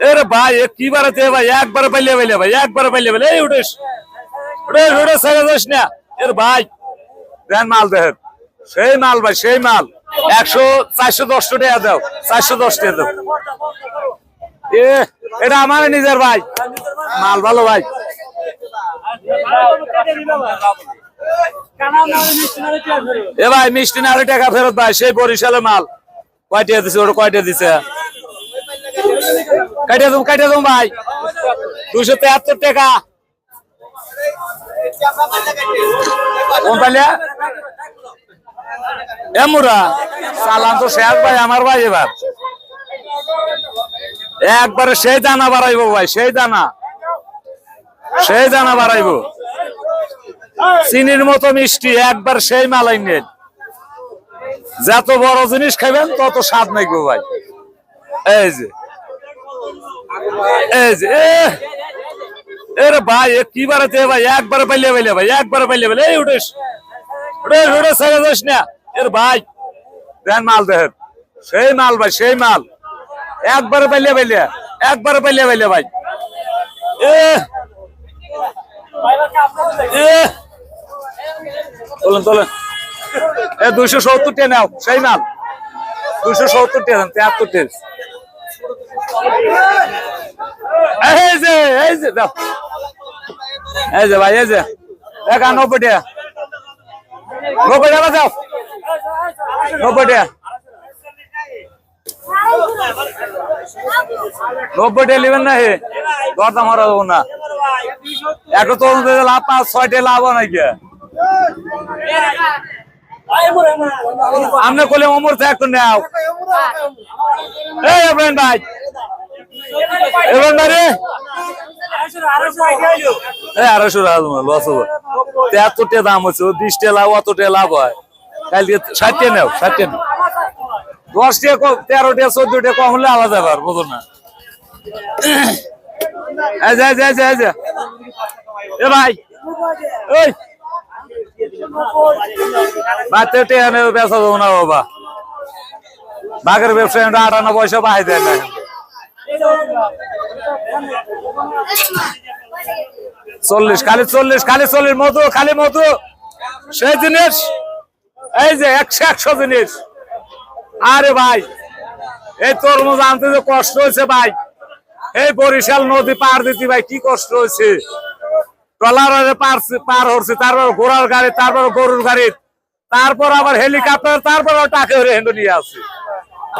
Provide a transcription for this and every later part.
এরে ভাই কি বাড়াতে ভাই? একবারে পাইলে পাইলে ভাই, একবারে পাইলে পাইলে এই উঠেস উঠেস উঠেস যাস না। এর ভাই, দেন মাল দেহের। সেই মাল ভাই, সেই মাল। একশো, চারশো দশ টাকা দাও, চারশো দশ টাকা দাও। এ, এটা আমার নিজের ভাই। মাল ভালো ভাই। এ ভাই, মিষ্টি না টাকা ফেরত ভাই, সেই বরিশালের মাল। কয়টা দিছে, ওটা কয়টা দিছে? কাটিয়ে দেবো কাটিয়ে দেবো ভাই। দুশো তেহাত্তর টাকা। কোন চালান তো শেষ ভাই, আমার ভাই এবার। একবারে সেই দানা বাড়াইবো ভাই, সেই দানা। সেই দানা বাড়াইবো। চিনির মতো মিষ্টি, একবার সেই মালাই নেন। যত বড় জিনিস খাবেন তত স্বাদ নাইবো ভাই। এই যে। এই যে এ, এরে ভাই, এ কি বাড়াতে ভাই? একবারে পাইলে পাইলে ভাই, একবারে পাইলে পাইলে। এই উঠেস উঠেস উঠেস ছেড়ে যাস না। এর ভাই, দেন মাল দেহের সেই মাল ভাই, সেই মাল। একবারে পাইলে পাইলে, একবারে পাইলে পাইলে ভাই। এ এ, তোলেন তোলেন। এ, দুইশো সত্তর টে নাও, সেই মাল। দুইশো সত্তর টে তেহাত্তর টে এই যে এই যে দাও ভাই এই যে নব্বই দাও। নব্বই টাকা। নব্বই টাকা নেবেন লাভ পাঁচ ছয়টা লাভ অমর থাকতো ভাই। ইব্রাহিম ভাই রে। আড়াইশো টাকা তোমার, লস হবে। দাম হচ্ছে বিশ টাকা লাভ লাভ হয়। কালকে ষাট নেও ষাট নেও। দশ কম তেরো টাকা কম হলে আলাদা ব্যাপার, বুঝো না। এই যে। এ ভাই ওই না বাবা। বাঘের ব্যবসায়ী আটান্ন পয়সা বাহাই দেয় না। চল্লিশ, খালি চল্লিশ খালি চল্লিশ, মধু, খালি মধু। সেই জিনিস, এই যে একশো একশো জিনিস। আরে ভাই, এই তরমুজ আনতে যে কষ্ট হয়েছে ভাই। এই বরিশাল নদী পার দিতে ভাই, কি কষ্ট হয়েছে। ট্রলারে পার হচ্ছে তারপর ঘোড়ার গাড়ি, তারপর গরুর গাড়ি। তারপর আবার হেলিকপ্টার তারপর টাকে হেঁটে নিয়ে আসছে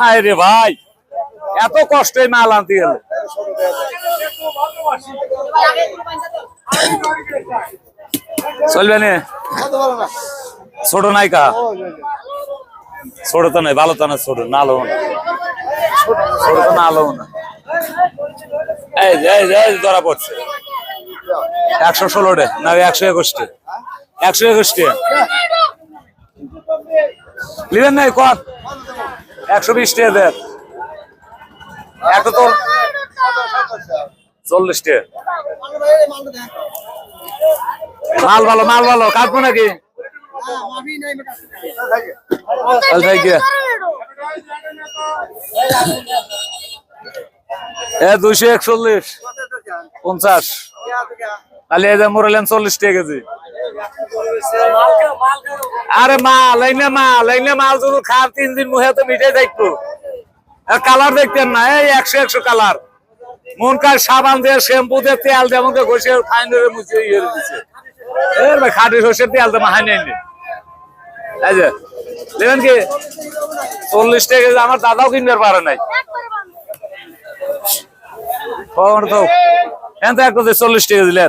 আরে ভাই। এত কষ্টে মাল আনতে গেলে। চলবে ছোট নাই কা ছোট তো নাই ভালো তো না ছোট না আলো না। ছোট তো না। আলো না এই এই ধরা পড়ছে। একশো ষোলো টে না, একশো একুশটে। একশো একুশটে। নিবেন নাই কত একশো বিশ টাকা একটা তোর চল্লিশ টাকা মাল ভালো মাল ভালো কাটবো নাকি? দুইশো একচল্লিশ পঞ্চাশ। তাহলে এই যে মোরালেন চল্লিশ টাকা কেজি। আরে মাল এই না মাল এই না মাল যদি খান তিন দিন মুহে তো মিটে দেখব। কালার দেখতেন না, এই একশো একশো কালার। মন কার সাবান দিয়ে শ্যাম্পু দিয়ে তেল দিয়ে ঘষে ফাইন ধরে মুছে ইয়ে দিচ্ছে এর ভাই, খাটি সর্ষের তেল তো মাহাই নেই দেখবেন কি, চল্লিশ টাকা আমার দাদাও কিনবার পারে নাই। তো একটা চল্লিশ টাকা দিলেন।